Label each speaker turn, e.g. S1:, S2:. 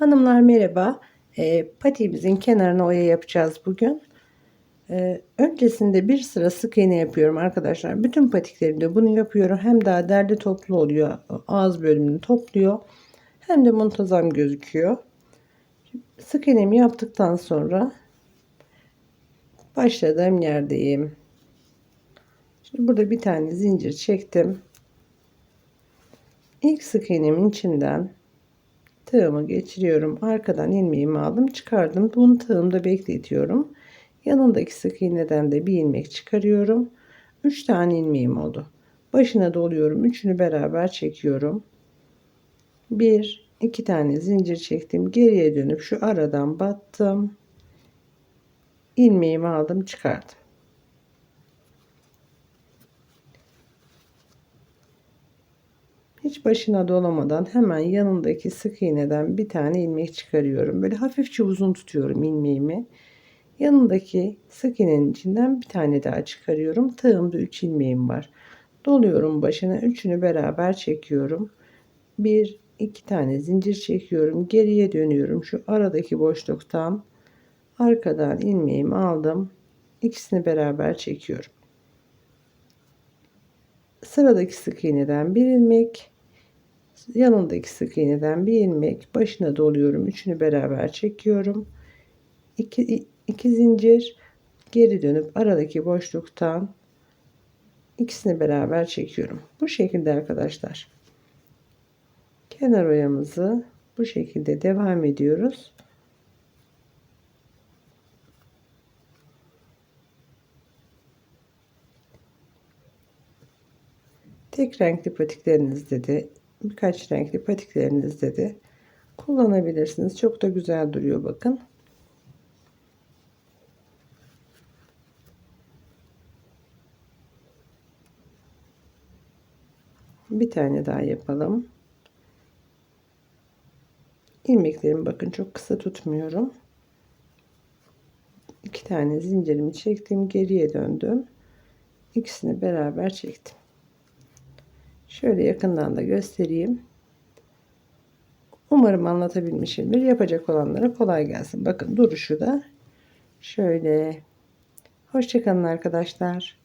S1: Hanımlar merhaba. E, patiğimizin kenarına oya yapacağız bugün. E, öncesinde bir sıra sık iğne yapıyorum arkadaşlar. Bütün patiklerimde bunu yapıyorum. Hem daha derli toplu oluyor. Ağız bölümünü topluyor. Hem de muntazam gözüküyor. Sık iğnemi yaptıktan sonra başladığım yerdeyim. Şimdi burada bir tane zincir çektim. İlk sık iğnemin içinden tığımı geçiriyorum. Arkadan ilmeğimi aldım, çıkardım. Bunu tığımda bekletiyorum. Yanındaki sık iğneden de bir ilmek çıkarıyorum. 3 tane ilmeğim oldu. Başına doluyorum. Üçünü beraber çekiyorum. 1 2 tane zincir çektim. Geriye dönüp şu aradan battım. ilmeğimi aldım, çıkardım. Hiç başına dolamadan hemen yanındaki sık iğneden bir tane ilmek çıkarıyorum. Böyle hafifçe uzun tutuyorum ilmeğimi. Yanındaki sık iğnenin içinden bir tane daha çıkarıyorum. Tığımda 3 ilmeğim var. Doluyorum başına. Üçünü beraber çekiyorum. Bir, iki tane zincir çekiyorum. Geriye dönüyorum. Şu aradaki boşluktan arkadan ilmeğimi aldım. İkisini beraber çekiyorum. Sıradaki sık iğneden bir ilmek, yanındaki sık iğneden bir ilmek, başına doluyorum. Üçünü beraber çekiyorum. İki, iki zincir geri dönüp aradaki boşluktan ikisini beraber çekiyorum. Bu şekilde arkadaşlar. Kenar oyamızı bu şekilde devam ediyoruz. tek renkli patiklerinizde de birkaç renkli patiklerinizde de kullanabilirsiniz. Çok da güzel duruyor bakın. Bir tane daha yapalım. İlmeklerimi bakın çok kısa tutmuyorum. İki tane zincirimi çektim. Geriye döndüm. İkisini beraber çektim. Şöyle yakından da göstereyim. Umarım anlatabilmişimdir. Yapacak olanlara kolay gelsin. Bakın duruşu da şöyle. Hoşçakalın arkadaşlar.